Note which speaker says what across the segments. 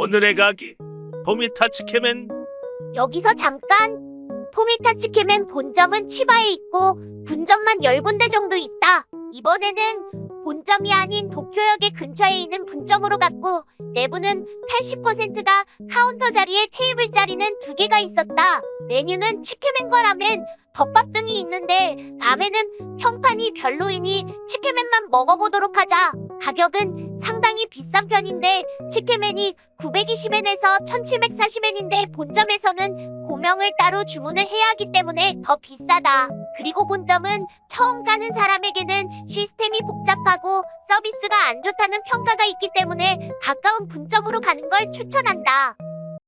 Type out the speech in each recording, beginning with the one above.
Speaker 1: 오늘의 가기 포미타 치케멘
Speaker 2: 여기서 잠깐. 포미타 치케맨 본점은 치바에 있고 분점만 10군데 정도 있다. 이번에는 본점이 아닌 도쿄역의 근처에 있는 분점으로 갔고 내부는 80%가 카운터 자리에 테이블 자리는 두 개가 있었다. 메뉴는 치케맨과 라멘, 덮밥 등이 있는데 라멘은 평판이 별로이니 치케맨만 먹어보도록 하자. 가격은 상당히 비싼 편인데 치케맨이 920엔에서 1740엔인데 본점에서는 고명을 따로 주문을 해야 하기 때문에 더 비싸다. 그리고 본점은 처음 가는 사람에게는 시스템이 복잡하고 서비스가 안 좋다는 평가가 있기 때문에 가까운 분점으로 가는 걸 추천한다.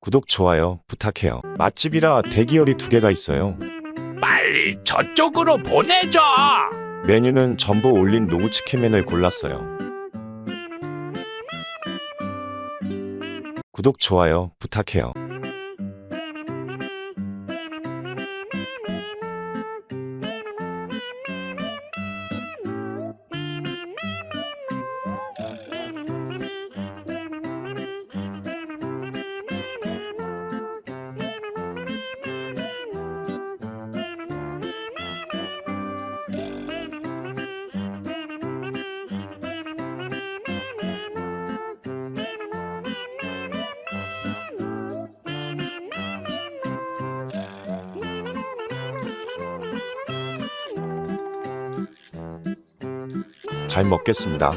Speaker 3: 구독, 좋아요 부탁해요. 맛집이라 대기열이 두 개가 있어요.
Speaker 1: 빨리 저쪽으로 보내줘.
Speaker 3: 메뉴는 전부 올린 노구치케맨을 골랐어요. 구독, 좋아요 부탁해요. 잘 먹겠습니다.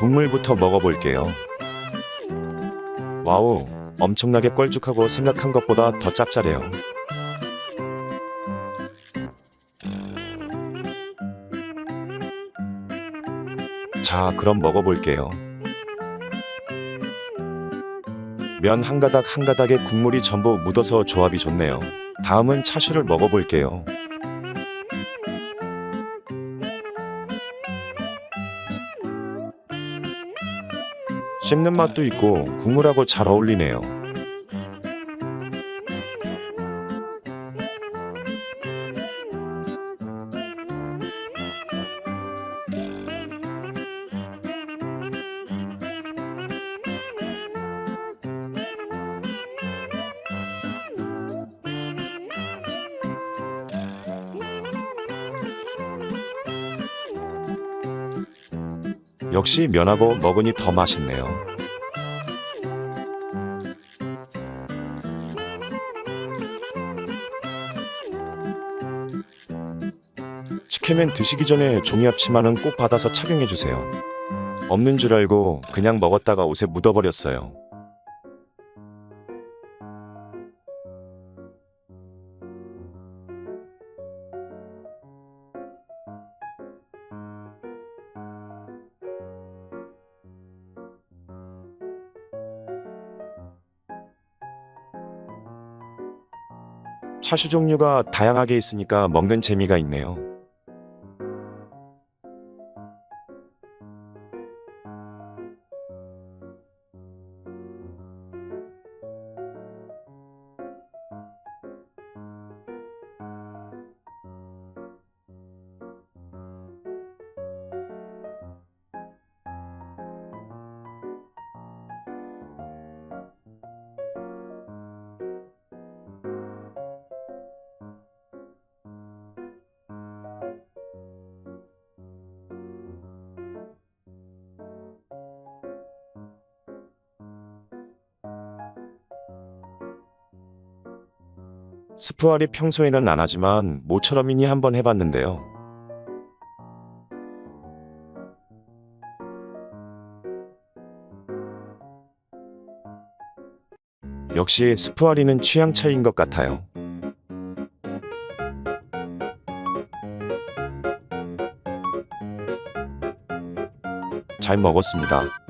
Speaker 3: 국물부터 먹어볼게요. 와우, 엄청나게 껄쭉하고 생각한 것보다 더 짭짤해요. 자, 그럼 먹어볼게요. 면 한 가닥 한 가닥에 국물이 전부 묻어서 조합이 좋네요. 다음은 차슈를 먹어볼게요. 씹는 맛도 있고 국물하고 잘 어울리네요. 역시 면하고 먹으니 더 맛있네요. 치케맨 드시기 전에 종이 앞치마는 꼭 받아서 착용해주세요. 없는 줄 알고 그냥 먹었다가 옷에 묻어버렸어요. 차슈 종류가 다양하게 있으니까 먹는 재미가 있네요. 스프알이 평소에는 안 하지만 모처럼 이니 한번 해봤는데요. 역시 스프알이는 취향 차이인 것 같아요. 잘 먹었습니다.